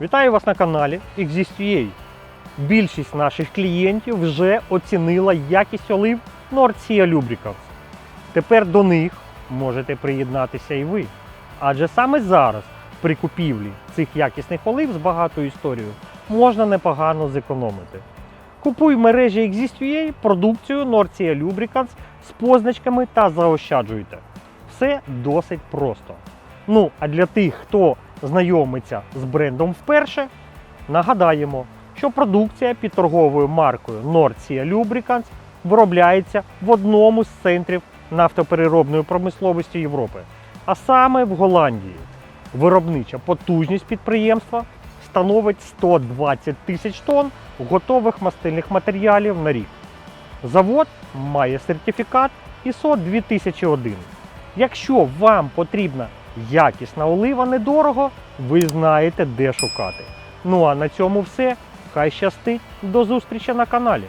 Вітаю вас на каналі Exist.ua. Більшість наших клієнтів вже оцінила якість олив North Sea Lubricants. Тепер до них можете приєднатися і ви. Адже саме зараз при купівлі цих якісних олив з багатою історією можна непогано зекономити. Купуй в мережі Exist.ua продукцію North Sea Lubricants з позначками та заощаджуйте. Все досить просто. Ну, а для тих, хто знайомиться з брендом вперше, нагадаємо, що продукція під торговою маркою North Sea Lubricants виробляється в одному з центрів нафтопереробної промисловості Європи, а саме в Голландії. Виробнича потужність підприємства становить 120 тисяч тонн готових мастильних матеріалів на рік. Завод має сертифікат ISO 2001. Якщо вам потрібна якісна олива недорого, ви знаєте, де шукати. Ну а на цьому все. Хай щастить. До зустрічі на каналі.